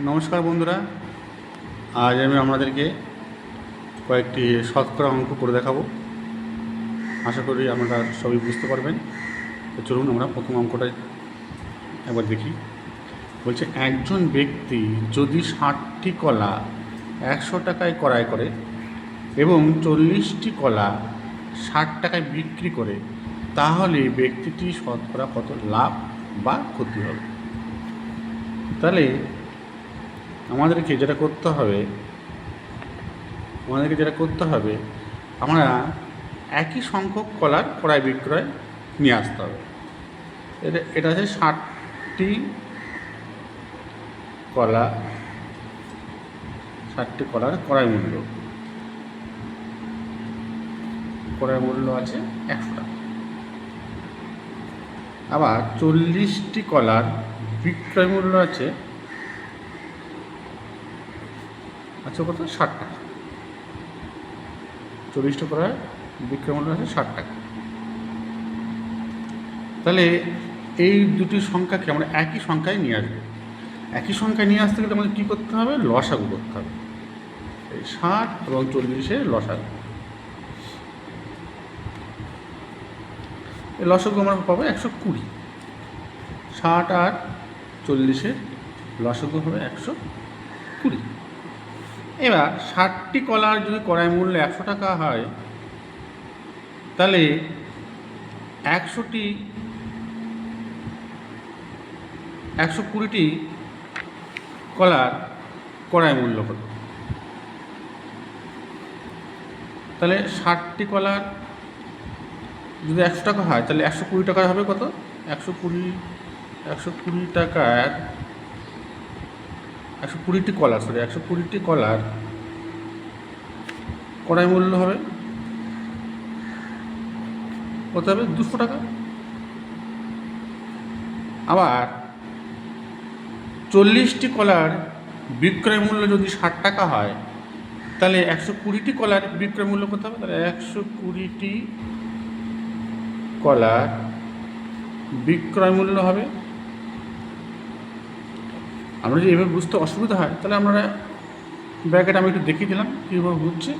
নমস্কার বন্ধুরা। আজ আমি আপনাদেরকে কয়েকটি শতকরা অঙ্ক করে দেখাবো। আশা করি আপনারা সবই বুঝতে পারবেন। তো চলুন আমরা প্রথম অঙ্কটা একবার দেখি। বলছে, একজন ব্যক্তি যদি ষাটটি কলা একশো টাকায় ক্রয় করে এবং চল্লিশটি কলা ষাট টাকায় বিক্রি করে, তাহলে ব্যক্তিটি শতকরা কত লাভ বা ক্ষতি হবে? তাহলে আমাদেরকে যেটা করতে হবে, আমাদেরকে যেটা করতে হবে, আমরা একই সংখ্যক কলার ক্রয় বিক্রয় নিয়ে আসতে হবে। এটা এটা হচ্ছে ষাটটি কলা, ষাটটি কলার ক্রয় মূল্য। ক্রয় মূল্য আছে একশো টাকা। আবার চল্লিশটি কলার বিক্রয় মূল্য আছে আচ্ছা কত? ষাট টাকা। চল্লিশটা করার বিক্রয় মূল্য আছে ষাট টাকা। তাহলে এই দুটি সংখ্যাকে আমরা একই সংখ্যায় নিয়ে আসব। একই সংখ্যায় নিয়ে আসতে গেলে আমাদের কী করতে হবে? লসাগু করতে হবে। এই ষাট এবং চল্লিশের লসাগু। এই লসাগু আমরা পাবো একশো কুড়ি। ষাট আর চল্লিশের লসাগু হবে একশো কুড়ি। এবার ষাটটি কলার যদি কড়াই মূল্য একশো টাকা হয়, তাহলে একশোটি, একশো কুড়িটি কলার কড়াই মূল্য কত তাহলে ষাটটি কলার যদি একশো টাকা হয়, তাহলে একশো কুড়ি টাকা হবে কত? একশো কুড়ি একশো কুড়ি টাকার একশো কুড়িটি কলার সরি একশো কুড়িটি কলার কড়াই মূল্য হবে কত হবে? দুশো টাকা। আবার চল্লিশটি কলার বিক্রয় মূল্য যদি ষাট টাকা হয়, তাহলে একশো কুড়িটি কলার বিক্রয় মূল্য কত হবে? তাহলে একশো কুড়িটি কলার বিক্রয় মূল্য হবে আমরা যদি এভাবে বুঝতে অসুবিধা হয়, তাহলে আমরা ব্র্যাকেট আমি একটু দেখিয়ে দিলাম, কীভাবে বুঝছি।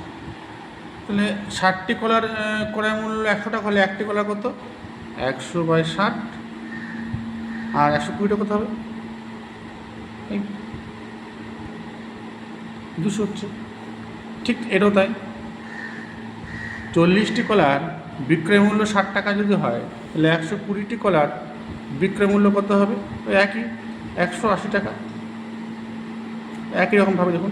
তাহলে ষাটটি কলার ক্রয় মূল্য একশো টাকা হলে একটি কলার কত? একশো বাই ষাট। আর একশো কুড়িটা কত হবে? এই দুশো হচ্ছে। ঠিক এটাও তাই। চল্লিশটি কলার বিক্রয় মূল্য ষাট টাকা যদি হয়, তাহলে একশো কুড়িটি কলার বিক্রয় মূল্য কত হবে? ওই একই, একশো আশি টাকা। একই রকমভাবে দেখুন।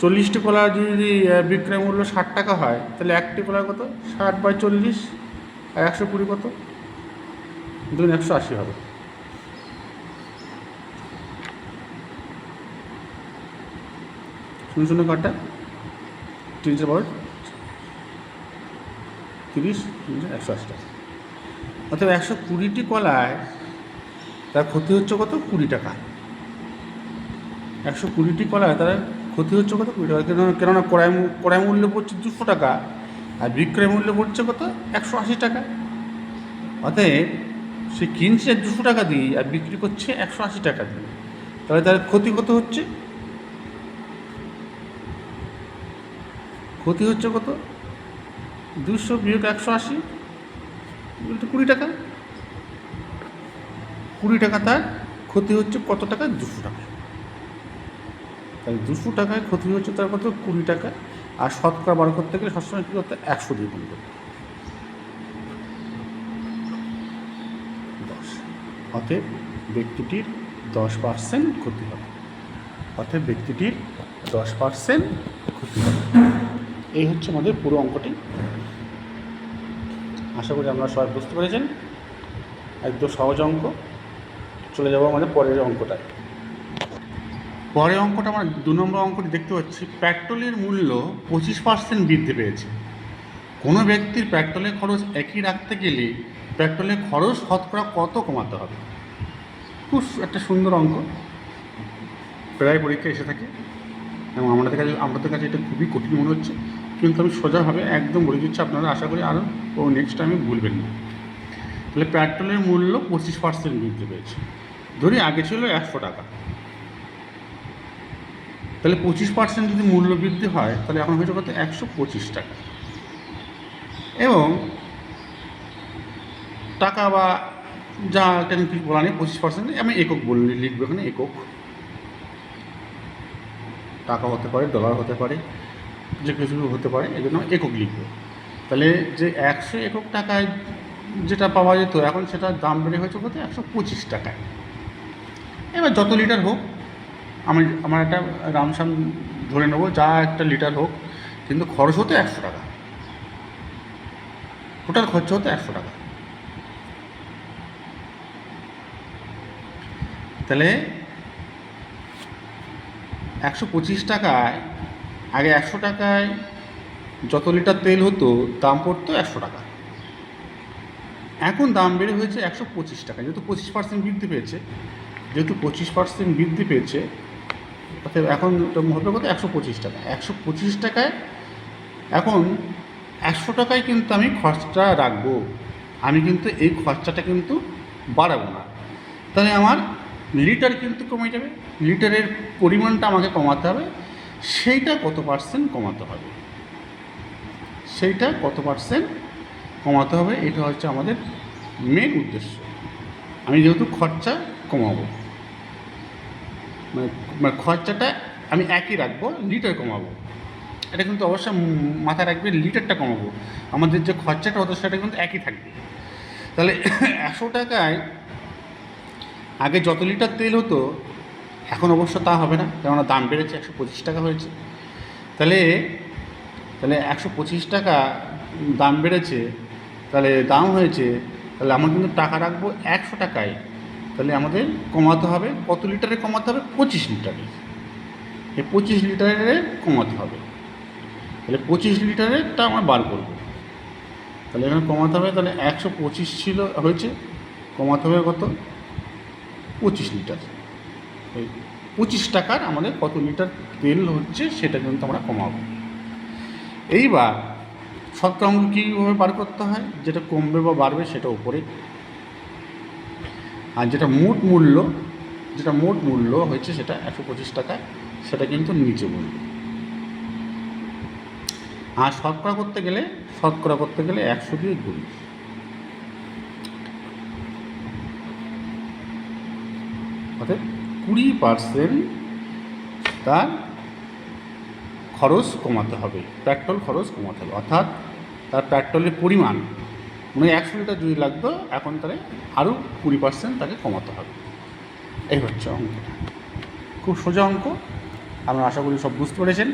চল্লিশটি কলার যদি বিক্রয় মূল্য ষাট টাকা হয়, তাহলে একটি কলার কত? ষাট বাই চল্লিশ, আর একশো কুড়ি কত? দুই একশো আশি হবে। শূন্য শূন্য কাঠটা তিনশো বারো তিরিশ, একশো আশি টাকা। অর্থাৎ একশো কুড়িটি কলায় তার ক্ষতি হচ্ছে কত? কুড়ি টাকা। একশো কুড়িটি কলায় তার ক্ষতি হচ্ছে কত? কুড়ি টাকা। কেননা কেননা ক্রয় ক্রয় মূল্য পড়ছে দুশো টাকা আর বিক্রয় মূল্য পড়ছে কত? একশো আশি টাকা। অতএব সে কিনছে দুশো টাকা দিয়ে আর বিক্রি করছে একশো আশি টাকা দিয়ে। তাহলে তার ক্ষতি কত হচ্ছে? ক্ষতি হচ্ছে কত? দুশো বিয়োগ একশো আশি কুড়ি টাকা। কুড়ি টাকা তার ক্ষতি হচ্ছে কত টাকা? দুশো টাকা। তাহলে দুশো টাকায় ক্ষতি হচ্ছে তার কত কুড়ি টাকা, আর শতকরা বার করতে গেলে সবসময় কী করতে একশো দিয়ে গুণ করতে দশ। অতএব ব্যক্তিটির দশ পার্সেন্ট ক্ষতি হবে। অতএব ব্যক্তিটির দশ পার্সেন্ট ক্ষতি হবে। এই হচ্ছে আমাদের পুরো অঙ্কটি। আশা করি আপনারা সবাই বুঝতে পেরেছেন। একদম সহজ অঙ্ক। চলে যাব আমাদের পরের অঙ্কটায়। পরের অঙ্কটা আমরা দু নম্বর অঙ্কটি দেখতে পাচ্ছি, পেট্রোলের মূল্য পঁচিশ পার্সেন্ট বৃদ্ধি পেয়েছে। কোনো ব্যক্তির পেট্রোলের খরচ একই রাখতে গেলে পেট্রোলের খরচ শতকরা কত কমাতে হবে? খুব একটা সুন্দর অঙ্ক। প্রায় পরীক্ষা এসে থাকে। এবং আমাদের কাছে আমাদের কাছে এটা খুবই কঠিন মনে হচ্ছে। কিন্তু আমি সোজাভাবে একদম বলে দিচ্ছি, আপনারা আশা করি আরও ও নেক্সট টাইমে ভুলবেন না। তাহলে পেট্রোলের মূল্য পঁচিশ পার্সেন্ট বৃদ্ধি পেয়েছে। ধরি আগে ছিল একশো টাকা। তাহলে পঁচিশ পার্সেন্ট যদি মূল্য বৃদ্ধি হয়, তাহলে এখন হয়েছে কত? একশো পঁচিশ টাকা। এবং টাকা বা যা এখানে কিছু বলা নেই, পঁচিশ পার্সেন্ট আমি একক বললে লিখব এখানে, একক। টাকা হতে পারে ডলার হতে পারে, যে কিছু হতে পারে এই জন্য একক লিখব। তাহলে যে একশো একক টাকায় যেটা পাওয়া যেত, এখন সেটার দাম বেড়ে হয়েছে কত? একশো পঁচিশ টাকায়। এবার যত লিটার হোক আমি, আমার একটা রামসাম ধরে নেব, যা একটা লিটার হোক, কিন্তু খরচ হতো একশো টাকা। টোটাল খরচা হতো একশো টাকা। তাহলে একশো পঁচিশ টাকায়, আগে একশো টাকায় যত লিটার তেল হতো, দাম পড়তো একশো টাকা। এখন দাম বেড়ে হয়েছে একশো পঁচিশ টাকা, যেহেতু পঁচিশ পার্সেন্ট বৃদ্ধি পেয়েছে, যেহেতু পঁচিশ পার্সেন্ট বৃদ্ধি পেয়েছে এখন হবে কত একশো পঁচিশ টাকা। একশো পঁচিশ টাকায় এখন একশো টাকায় কিন্তু আমি খরচা রাখব। আমি কিন্তু এই খরচাটা কিন্তু বাড়াবো না। তাহলে আমার লিটার কিন্তু কমে যাবে। লিটারের পরিমাণটা আমাকে কমাতে হবে। সেইটা কত পার্সেন্ট কমাতে হবে? সেইটা কত পার্সেন্ট কমাতে হবে? এটা হচ্ছে আমাদের মেন উদ্দেশ্য। আমি যেহেতু খরচা কমাবো। মানে মানে খরচাটা আমি একই রাখব, লিটার কমাবো। এটা কিন্তু অবশ্যই মাথায় রাখবে, লিটারটা কমাবো। আমাদের যে খরচাটা হতো সেটা কিন্তু একই থাকবে। তাহলে একশো টাকায় আগে যত লিটার তেল হতো, এখন অবশ্য তা হবে না, কেননা দাম বেড়েছে, একশো পঁচিশ টাকা হয়েছে। তাহলে তাহলে একশো পঁচিশ টাকা দাম বেড়েছে, তাহলে দাম হয়েছে, তাহলে আমার কিন্তু টাকা রাখব একশো টাকায়। তাহলে আমাদের কমাতে হবে। কত লিটারে কমাতে হবে? পঁচিশ লিটারে। এই পঁচিশ লিটারে কমাতে হবে। তাহলে পঁচিশ লিটারেরটা আমরা বার করব। তাহলে এখানে কমাতে হবে, তাহলে একশো পঁচিশ ছিল, হয়েছে। কমাতে হবে কত? পঁচিশ লিটার। এই পঁচিশ টাকার আমাদের কত লিটার তেল হচ্ছে সেটা কিন্তু আমরা কমাবো। এইবার শতকরা অঙ্ক কীভাবে বার করতে হয়? যেটা কমবে বা বাড়বে সেটা উপরে আর যেটা মোট মূল্য, যেটা মোট মূল্য হয়েছে সেটা একশো পঁচিশ টাকা সেটা কিন্তু নিচে বলবে আর শতকরা করতে গেলে, শতকরা করতে গেলে একশো দিয়ে গুণ। অর্থাৎ কুড়ি পার্সেন্ট তার খরচ কমাতে হবে পেট্রোল খরচ কমাতে হবে। অর্থাৎ তার পেট্রোলের পরিমাণ মানে একশো লিটার যদি লাগতো এখন তাহলে আরও কুড়ি পার্সেন্ট তাকে কমাতে হবে। এই হচ্ছে অঙ্কটা খুব সোজা অঙ্ক। আমরা আশা করি সব বুঝতে পেরেছেন।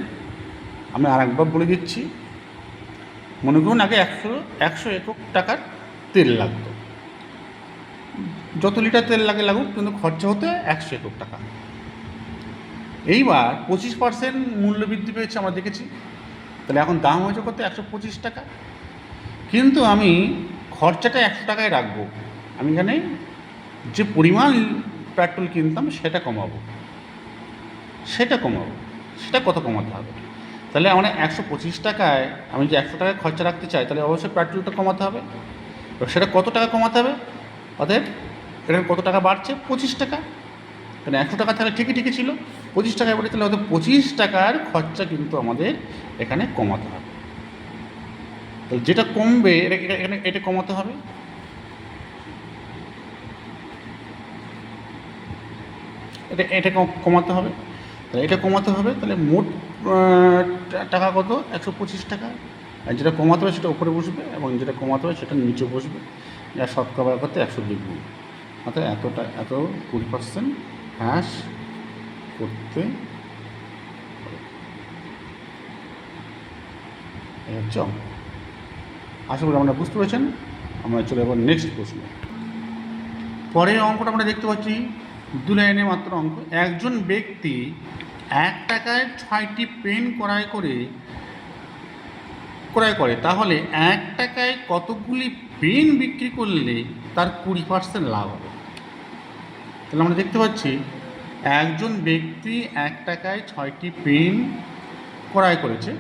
আমি আর একবার বলে দিচ্ছি, মনে করুন আগে একশো একশো একক টাকার তেল লাগতো। যত লিটার তেল লাগে লাগুক, কিন্তু খরচা হতে একশো একক টাকা। এইবার পঁচিশ পার্সেন্ট মূল্য বৃদ্ধি পেয়েছে, আমরা দেখেছি। তাহলে এখন দাম হয়েছে কত? একশো পঁচিশ টাকা। কিন্তু আমি খরচাটা একশো টাকায় রাখব। আমি এখানে যে পরিমাণ পেট্রোল কিনতাম সেটা কমাবো। সেটা কমাবো। সেটা কত কমাতে হবে? তাহলে আমার একশো পঁচিশ টাকায় আমি যে একশো টাকায় খরচা রাখতে চাই, তাহলে অবশ্যই পেট্রোলটা কমাতে হবে। এবার সেটা কত টাকা কমাতে হবে? অতএব এখানে কত টাকা বাড়ছে? পঁচিশ টাকা। কারণ একশো টাকা তাহলে ঠিকই ঠিকই ছিল। পঁচিশ টাকায় বলে তাহলে হয়তো পঁচিশ টাকার খরচা কিন্তু আমাদের এখানে কমাতে হবে। যেটা কমবে, এটা এটা- কমাতে হবে? এটা এটা কমাতে হবে। তাহলে এটা কমাতে হবে, তাহলে মোট টাকা কত? একশো পঁচিশ টাকা। আর যেটা কমাতে হবে সেটা উপরে বসবে এবং যেটা কমাতে হবে সেটা নিচে বসবে। আর শতকরা করতে একশো লিখব অর্থাৎ এতটা, এত কুড়ি পার্সেন্ট হ্রাস করতে হচ্ছে অঙ্ক। আশা করি আমরা বুঝতে পেরেছেন। আমরা চলে যাব নেক্সট প্রশ্ন। পরের অঙ্কটা আমরা দেখতে পাচ্ছি, দু লাইনে মাত্র অঙ্ক। একজন ব্যক্তি এক টাকায় ছয়টি পেন ক্রয় করে ক্রয় করে। তাহলে এক টাকায় কতগুলি পেন বিক্রি করলে তার কুড়ি পার্সেন্ট লাভ হবে? তাহলে আমরা দেখতে পাচ্ছি, একজন ব্যক্তি এক টাকায় ছয়টি পেন ক্রয় করেছে।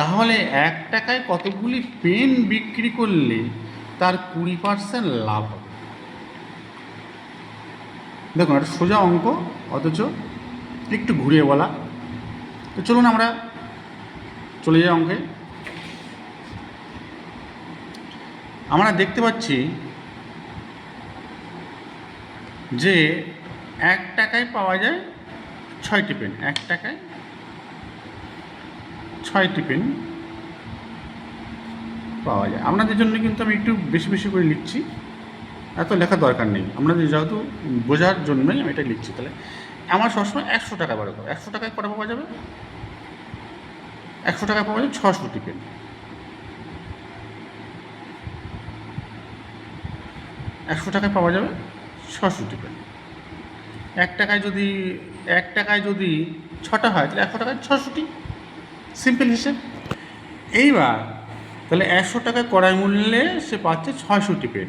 তাহলে এক টাকায় কতগুলি পেন বিক্রি করলে তার কুড়ি পার্সেন্ট লাভ হবে? দেখুন, একটা সোজা অঙ্ক, অথচ একটু ঘুরিয়ে বলা। তো চলুন আমরা চলে যাই অঙ্কে। আমরা দেখতে পাচ্ছি যে এক টাকায় পাওয়া যায় ছয়টি পেন। এক টাকায় ছয়টি পেন পাওয়া যায়। আপনাদের জন্য কিন্তু আমি একটু বেশি বেশি করে লিখছি। এত লেখা দরকার নেই। আপনাদের যেহেতু বোঝার জন্যই আমি এটা লিখছি, তাহলে আমার সবসময় একশো টাকা বার করো একশো টাকায় কটা পাওয়া যাবে? একশো টাকা পাওয়া যাবে ছশোটি পেন। একশো টাকায় পাওয়া যাবে ছশোটি পেন। এক টাকায় যদি, এক টাকায় যদি ছটা হয়, তাহলে একশো টাকায় ছশোটি সিম্পল হিসেব। এইবার তাহলে একশো টাকা কড়াই মূল্যে সে পাচ্ছে ছয়শোটি পেন।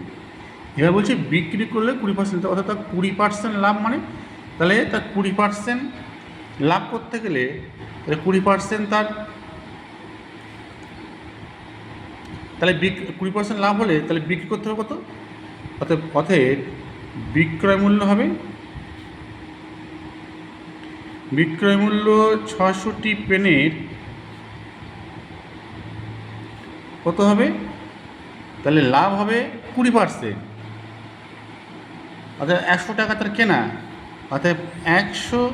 এবার বলছে বিক্রি করলে কুড়ি পার্সেন্ট অর্থাৎ তার কুড়ি পার্সেন্ট লাভ মানে তাহলে তার কুড়ি পার্সেন্ট লাভ করতে গেলে তাহলে কুড়ি পার্সেন্ট তার তাহলে বিক, কুড়ি পার্সেন্ট লাভ হলে তাহলে বিক্রি করতে হবে কত? অর্থাৎ অতএব বিক্রয় মূল্য হবে, বিক্রয় মূল্য ছশোটি পেনের কত হবে? তাহলে লাভ হবে কুড়ি পার্সেন্ট অর্থাৎ একশো টাকা তার কেনা। অর্থাৎ একশো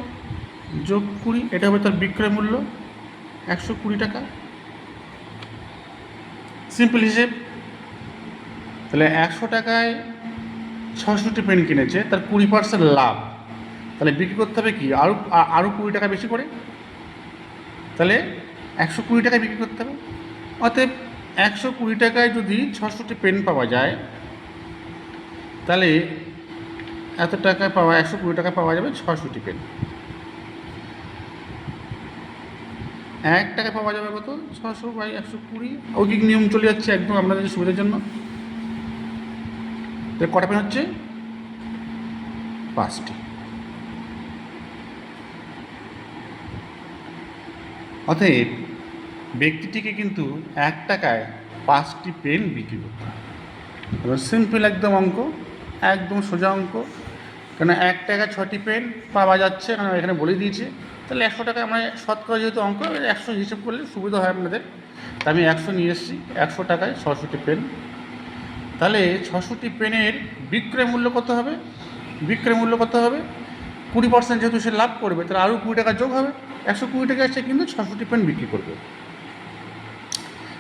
যোগ কুড়ি, এটা হবে তার বিক্রয় মূল্য। একশো কুড়ি টাকা। সিম্পল হিসেব। তাহলে একশো টাকায় ছশোটি পেন কিনেছে, তার কুড়ি পার্সেন্ট লাভ। তাহলে বিক্রি করতে হবে কি? আরও আরও কুড়ি টাকা বেশি করে। তাহলে একশো কুড়ি টাকায় বিক্রি করতে হবে। অতএব একশো কুড়ি টাকায় যদি ছশোটি পেন পাওয়া যায়, তাহলে এত টাকায় পাওয়া, একশো কুড়ি টাকা পাওয়া যাবে ছশোটি পেন। এক টাকা পাওয়া যাবে কত? ছশো বাই একশো কুড়ি। ঐকিক নিয়ম চলে যাচ্ছে একদম আপনাদের সুবিধার জন্য। তো কটা পেন হচ্ছে? পাঁচটি। অতএব ব্যক্তিটিকে কিন্তু এক টাকায় পাঁচটি পেন বিক্রি করতে এবার সিম্পল একদম অঙ্ক, একদম সোজা অঙ্ক। কেন এক টাকা ছটি পেন পাওয়া যাচ্ছে কারণ এখানে বলে দিয়েছে। তাহলে একশো টাকা আমরা শতকরা যেহেতু অঙ্ক একশো হিসেব করলে সুবিধা হয় আপনাদের। তা আমি একশো নিয়ে এসেছি, একশো টাকায় ছশোটি পেন। তাহলে ছশোটি পেনের বিক্রয় মূল্য কত হবে? বিক্রয় মূল্য কত হবে? কুড়ি পার্সেন্ট যেহেতু সে লাভ করবে, তাহলে আরও কুড়ি টাকা যোগ হবে। একশো কুড়ি টাকা সে কিন্তু ছশোটি পেন বিক্রি করবে।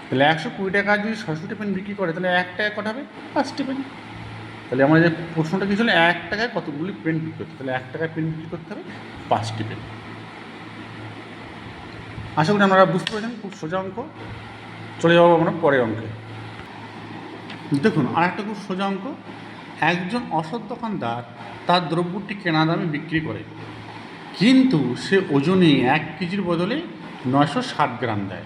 তাহলে একশো কুড়ি টাকা যদি ছশোটি পেন বিক্রি করে, তাহলে এক টাকা কটা হবে? পাঁচটি পেন তাহলে আমার যে প্রশ্নটা কী ছিল? এক টাকায় কতগুলি পেন বিক্রি করতে তাহলে এক টাকায় পেন বিক্রি করতে হবে পাঁচটি পেন আশা করি আপনারা বুঝতে পেরেছেন, খুব সোজা অঙ্ক। চলে যাব আমরা পরের অঙ্কে। দেখুন আর একটা খুব সোজা অঙ্ক। একজন অসৎ দোকানদার তার দ্রব্যটি কেনা দামে বিক্রি করে, কিন্তু সে ওজনে এক কেজির বদলে নয়শো ষাট গ্রাম দেয়।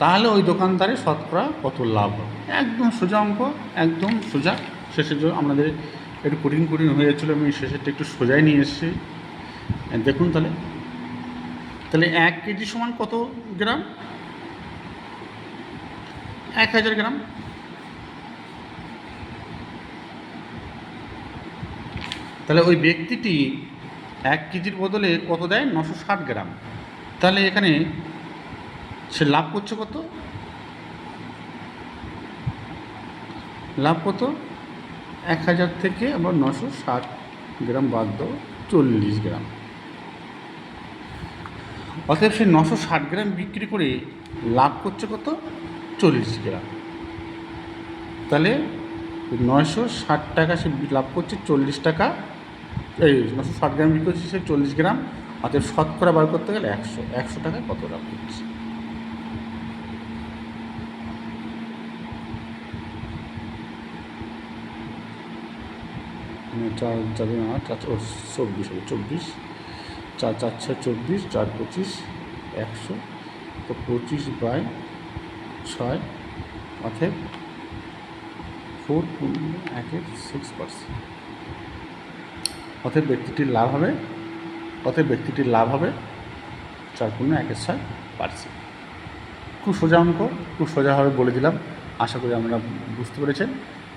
তাহলে ওই দোকানদারের শতকরা কত লাভ হবে? একদম সোজা অঙ্ক, একদম সোজা। শেষের জন্য আমাদের একটু কঠিন কঠিন হয়ে আমি শেষেরটা একটু সোজাই নিয়ে এসেছি। দেখুন তাহলে। তাহলে এক কেজি সমান কত গ্রাম? এক হাজার গ্রাম। তাহলে ওই ব্যক্তিটি এক কেজির বদলে কত দেয়? নশো ষাট গ্রাম। তাহলে এখানে সে লাভ করছে কত? লাভ কত? এক হাজার থেকে আবার নশো ষাট গ্রাম বাদ দাও চল্লিশ গ্রাম। অতএব সে নশো ষাট গ্রাম বিক্রি করে লাভ করছে কত? চল্লিশ গ্রাম। তাহলে নয়শো ষাট টাকা সে লাভ করছে, চল্লিশ টাকা। এই নশো ষাট গ্রাম বিক্রি করছে সে চল্লিশ গ্রাম। অতএব শতকরা বার করতে গেলে একশো। একশো টাকা কত লাভ করছে? চার চার, আট, চার চব্বিশ হবে, চব্বিশ। চার চার, ছয়, চব্বিশ, চার, পঁচিশ, একশো। তো পঁচিশ বাই ছয়, অর্থাৎ ফোর একের সিক্স পার্সেন্ট অতএব ব্যক্তিটির লাভ হবে অতএব ব্যক্তিটির লাভ হবে চার পূর্ণ একের ছয় পার্সেন্ট খুব সোজা অঙ্ক, খুব সোজাভাবে বলে দিলাম, আশা করি আপনারা বুঝতে পেরেছেন।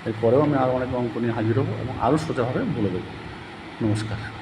এরপরেও আমি আরও অনেক অঙ্ক নিয়ে হাজির হব এবং আরও সোজাভাবে বলে দেবো। নমস্কার।